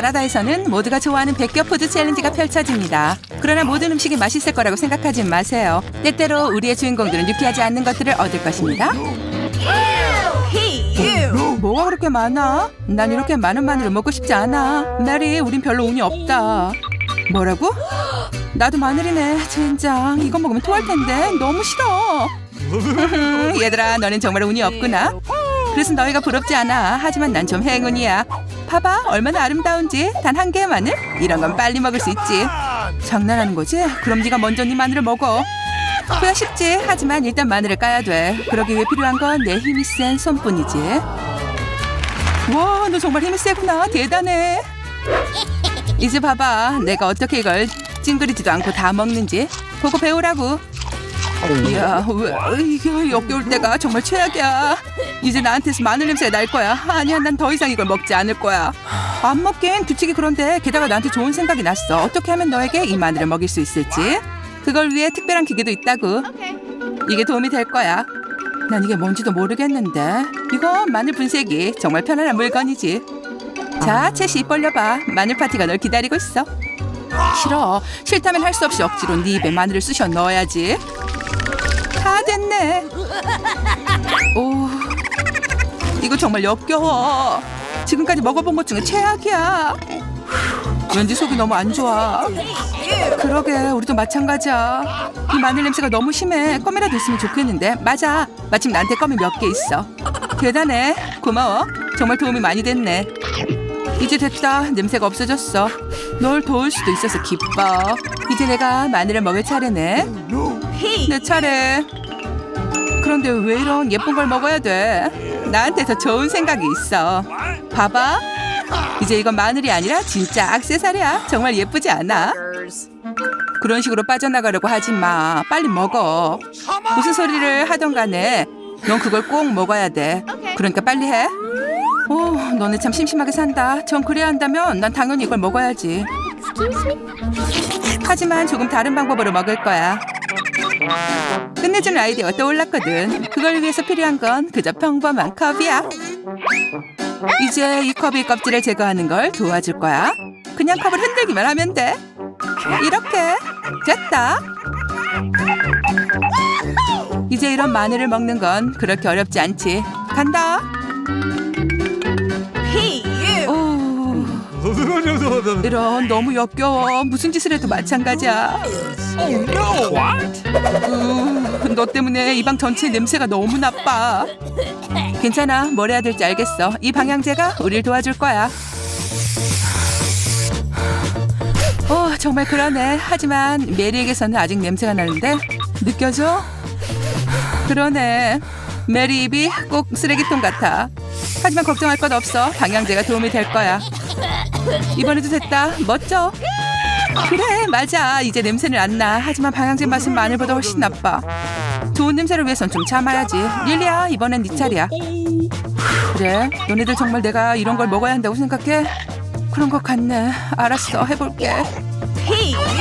자라다에서는 모두가 좋아하는 백겨푸드 챌린지가 펼쳐집니다. 그러나 모든 음식이 맛있을 거라고 생각하지 마세요. 때때로 우리의 주인공들은 유쾌하지 않는 것들을 얻을 것입니다. 뭐가 그렇게 많아? 난 이렇게 많은 마늘을 먹고 싶지 않아. 메리, 우린 별로 운이 없다. 뭐라고? 나도 마늘이네. 젠장. 이거 먹으면 토할 텐데. 너무 싫어. 얘들아, 너는 정말 운이 없구나. 그래서 너희가 부럽지 않아. 하지만 난 좀 행운이야. 봐봐, 얼마나 아름다운지. 단 한 개의 마늘? 이런 건 빨리 먹을 수 있지. 장난하는 거지? 그럼 네가 먼저 네 마늘을 먹어. 그야 쉽지. 하지만 일단 마늘을 까야 돼. 그러기 위해 필요한 건 내 힘이 센 손뿐이지. 와, 너 정말 힘이 세구나. 대단해. 이제 봐봐. 내가 어떻게 이걸 찡그리지도 않고 다 먹는지. 보고 배우라고. 이야, 왜 이게 역겨울 때가 정말 최악이야. 이제 나한테서 마늘 냄새가 날 거야. 아니야, 난 더 이상 이걸 먹지 않을 거야. 안 먹긴 규칙이 그런데 게다가 나한테 좋은 생각이 났어. 어떻게 하면 너에게 이 마늘을 먹일 수 있을지. 그걸 위해 특별한 기계도 있다고. 이게 도움이 될 거야. 난 이게 뭔지도 모르겠는데. 이거 마늘 분쇄기 정말 편안한 물건이지. 자, 채시 입 벌려봐. 마늘 파티가 널 기다리고 있어. 싫어. 싫다면 할 수 없이 억지로 네 입에 마늘을 쑤셔 넣어야지. 다 됐네. 오, 이거 정말 역겨워. 지금까지 먹어본 것 중에 최악이야. 왠지 속이 너무 안 좋아. 그러게, 우리도 마찬가지야. 이 마늘 냄새가 너무 심해. 껌이라도 있으면 좋겠는데. 맞아. 마침 나한테 껌이 몇 개 있어. 대단해. 고마워. 정말 도움이 많이 됐네. 이제 됐다. 냄새가 없어졌어. 널 도울 수도 있어서 기뻐. 이제 내가 마늘을 먹을 차례네. 내 차례. 그런데 왜 이런 예쁜 걸 먹어야 돼? 나한테 더 좋은 생각이 있어. 봐봐. 이제 이건 마늘이 아니라 진짜 악세사리야. 정말 예쁘지 않아? 그런 식으로 빠져나가려고 하지 마. 빨리 먹어. 무슨 소리를 하던 간에 넌 그걸 꼭 먹어야 돼. 그러니까 빨리 해. 오, 너네 참 심심하게 산다. 전 그래야 한다면 난 당연히 이걸 먹어야지. 하지만 조금 다른 방법으로 먹을 거야. 끝내주는 아이디어가 떠올랐거든. 그걸 위해서 필요한 건 그저 평범한 컵이야. 이제 이 컵의 껍질을 제거하는 걸 도와줄 거야. 그냥 컵을 흔들기만 하면 돼. 이렇게 됐다. 이제 이런 마늘을 먹는 건 그렇게 어렵지 않지. 간다. 오, 이런 너무 역겨워. 무슨 짓을 해도 마찬가지야. 우, 너 때문에 이 방 전체 냄새가 너무 나빠. 괜찮아. 뭘 해야 될지 알겠어. 이 방향제가 우릴 도와줄 거야. 어, 정말 그러네. 하지만 메리에게서는 아직 냄새가 나는데 느껴져? 그러네. 메리 입이 꼭 쓰레기통 같아. 하지만 걱정할 것 없어. 방향제가 도움이 될 거야. 이번에도 됐다. 멋져. 그래, 맞아. 이제 냄새는 안 나. 하지만 방향제 맛은 마늘보다 훨씬 나빠. 좋은 냄새를 위해선 좀 참아야지. 릴리야, 이번엔 네 차례야. 그래, 너네들 정말 내가 이런 걸 먹어야 한다고 생각해? 그런 것 같네. 알았어, 해볼게.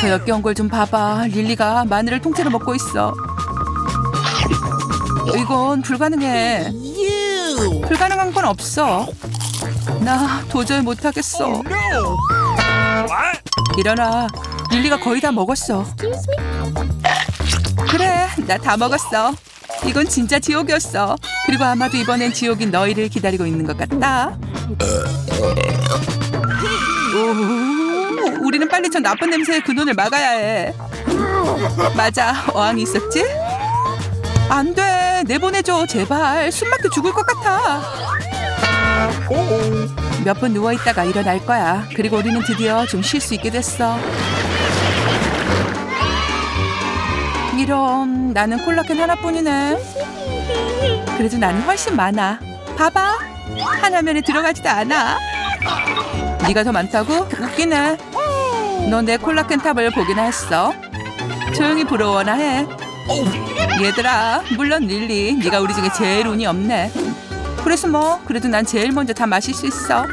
저 역겨운 걸 좀 봐봐. 릴리가 마늘을 통째로 먹고 있어. 이건 불가능해. 불가능한 건 없어. 나 도저히 못하겠어. 일어나. 릴리가 거의 다 먹었어. 그래, 나 다 먹었어. 이건 진짜 지옥이었어. 그리고 아마도 이번엔 지옥이 너희를 기다리고 있는 것 같다. 오, 우리는 빨리 저 나쁜 냄새의 근원을 막아야 해. 맞아, 어항이 있었지? 안 돼, 내보내줘, 제발. 숨 막혀 죽을 것 같아. 몇 분 누워 있다가 일어날 거야. 그리고 우리는 드디어 좀 쉴 수 있게 됐어. 이런 나는 콜라캔 하나뿐이네. 그래도 나는 훨씬 많아. 봐봐. 하나면에 들어가지도 않아. 네가 더 많다고? 웃기네. 너 내 콜라캔 탑을 보긴 했어. 조용히 부러워나 해. 얘들아, 물론 릴리, 네가 우리 중에 제일 운이 없네. 그래서 뭐, 그래도 난 제일 먼저 다 마실 수 있어.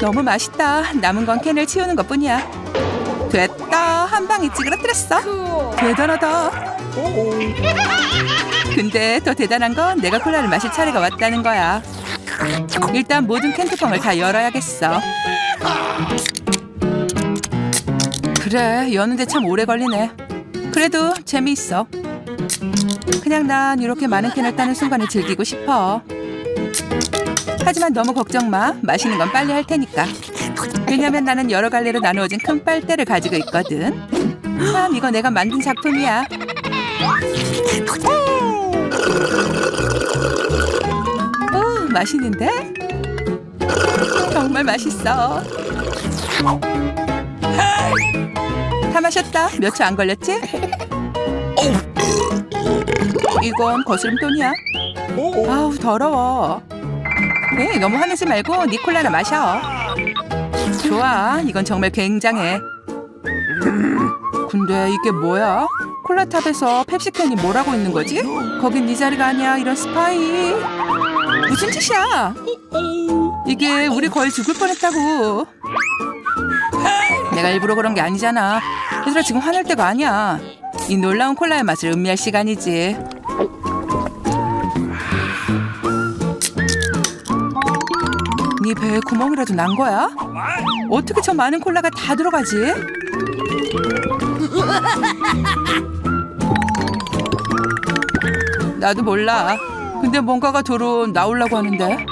너무 맛있다. 남은 건 캔을 치우는 것뿐이야. 됐다. 한 방에 찌그러뜨렸어. 대단하다. 근데 더 대단한 건 내가 콜라를 마실 차례가 왔다는 거야. 일단 모든 캔 뚜껑을 다 열어야겠어. 그래, 여는데 참 오래 걸리네. 그래도 재미있어. 그냥 난 이렇게 많은 캔을 따는 순간을 즐기고 싶어. 하지만 너무 걱정 마. 마시는 건 빨리 할 테니까. 왜냐면 나는 여러 갈래로 나누어진 큰 빨대를 가지고 있거든. 참, 이거 내가 만든 작품이야. 오, 맛있는데? 정말 맛있어. 다 마셨다. 몇 초 안 걸렸지? 이건 거스름돈이야. 아우 더러워. 네, 너무 화내지 말고 니콜라나 마셔. 좋아, 이건 정말 굉장해. 근데 이게 뭐야? 콜라탑에서 펩시캔이 뭐라고 있는 거지? 거긴 네 자리가 아니야, 이런 스파이. 무슨 짓이야? 이게 우리 거의 죽을 뻔했다고. 내가 일부러 그런 게 아니잖아. 얘들아 지금 화낼 때가 아니야. 이 놀라운 콜라의 맛을 음미할 시간이지. 네 배에 구멍이라도 난 거야? 어떻게 저 많은 콜라가 다 들어가지? 나도 몰라. 근데 뭔가가 도로 나오려고 하는데.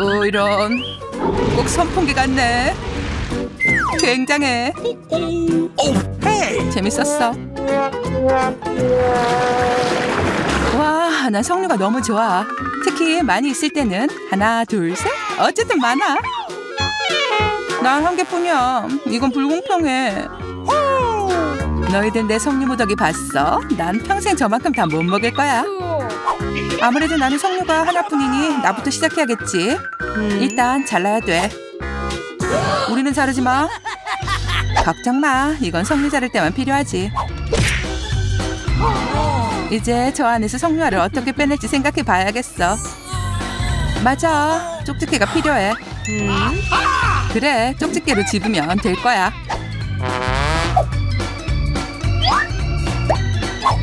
어 이런 꼭 선풍기 같네. 굉장해. 재밌었어. 와, 난 석류가 너무 좋아. 특히 많이 있을 때는 하나, 둘, 셋. 어쨌든 많아. 난 한 개뿐이야. 이건 불공평해. 너희들 내 석류 무더기 봤어? 난 평생 저만큼 다 못 먹을 거야. 아무래도 나는 석류가 하나뿐이니 나부터 시작해야겠지. 일단 잘라야 돼. 우리는 자르지 마. 걱정 마. 이건 석류 자를 때만 필요하지. 이제 저 안에서 석류알을 어떻게 빼낼지 생각해 봐야겠어. 맞아. 쪽집게가 필요해. 그래, 쪽집게로 집으면 될 거야.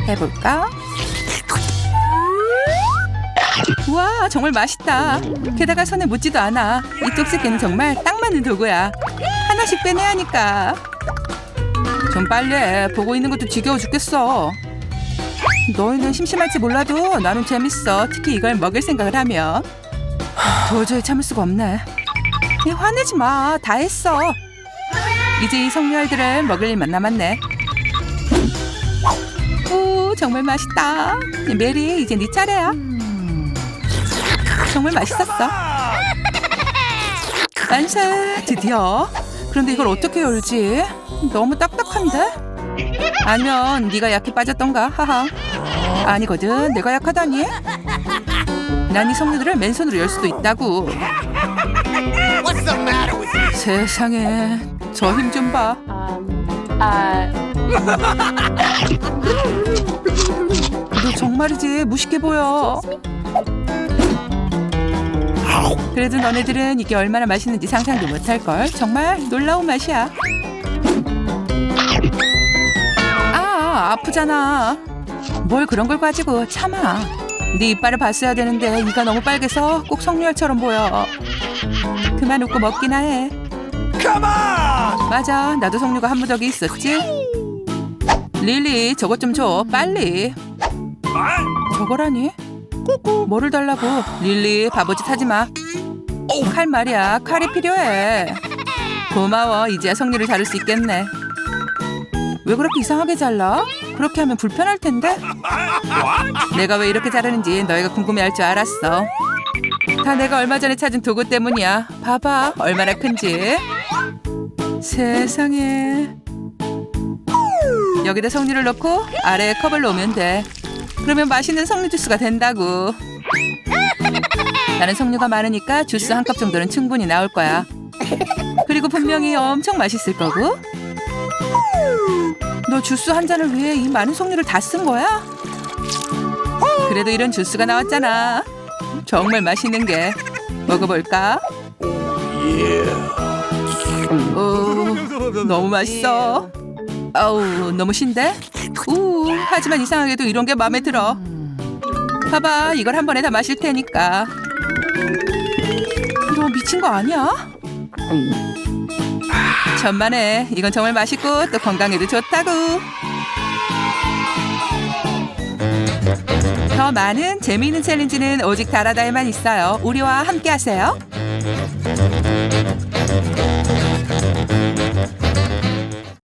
해볼까? 우와, 정말 맛있다. 게다가 손에 묻지도 않아. 이 쪽집게는 정말 딱 맞는 도구야. 하나씩 빼내야 하니까. 좀 빨리 해. 보고 있는 것도 지겨워 죽겠어. 너희는 심심할지 몰라도 나는 재밌어. 특히 이걸 먹을 생각을 하면. 도저히 참을 수가 없네. 야, 화내지 마. 다 했어. 이제 이 석류알들을 먹을 일만 남았네. 오, 정말 맛있다. 메리, 이제 네 차례야. 정말 맛있었어. 만세, 드디어. 그런데 이걸 어떻게 열지? 너무 딱딱한데? 아니면 네가 약해 빠졌던가? 하하. 아니거든. 내가 약하다니. 난이 석류들을 맨손으로 열 수도 있다고. 세상에 저 힘 좀 봐. 너 정말이지 무식해 보여. 그래도 너네들은 이게 얼마나 맛있는지 상상도 못할 걸. 정말 놀라운 맛이야. 아 아프잖아. 뭘 그런 걸 가지고 참아. 네 이빨을 봤어야 되는데 이가 너무 빨개서 꼭 석류알처럼 보여. 그만 웃고 먹기나 해. 맞아, 나도 석류가 한 무더기 있었지. 릴리, 저것 좀 줘, 빨리. 저거라니? 뭐를 달라고? 릴리, 바보짓 하지 마. 칼 말이야, 칼이 필요해. 고마워, 이제야 석류를 자를 수 있겠네. 왜 그렇게 이상하게 잘라? 그렇게 하면 불편할 텐데. 내가 왜 이렇게 자르는지 너희가 궁금해할 줄 알았어. 다 내가 얼마 전에 찾은 도구 때문이야. 봐봐, 얼마나 큰지. 세상에. 여기다 석류를 넣고 아래에 컵을 놓으면 돼. 그러면 맛있는 석류 주스가 된다고. 나는 석류가 많으니까 주스 한 컵 정도는 충분히 나올 거야. 그리고 분명히 엄청 맛있을 거고. 너 주스 한 잔을 위해 이 많은 석류를 다 쓴 거야? 그래도 이런 주스가 나왔잖아. 정말 맛있는 게. 먹어볼까? 오, 너무 맛있어. 아우, 너무 신데? 우, 하지만 이상하게도 이런 게 마음에 들어. 봐봐, 이걸 한 번에 다 마실 테니까. 이거 미친 거 아니야? 천만에 이건 정말 맛있고 또 건강에도 좋다고. 더 많은 재미있는 챌린지는 오직 다라다에만 있어요. 우리와 함께 하세요.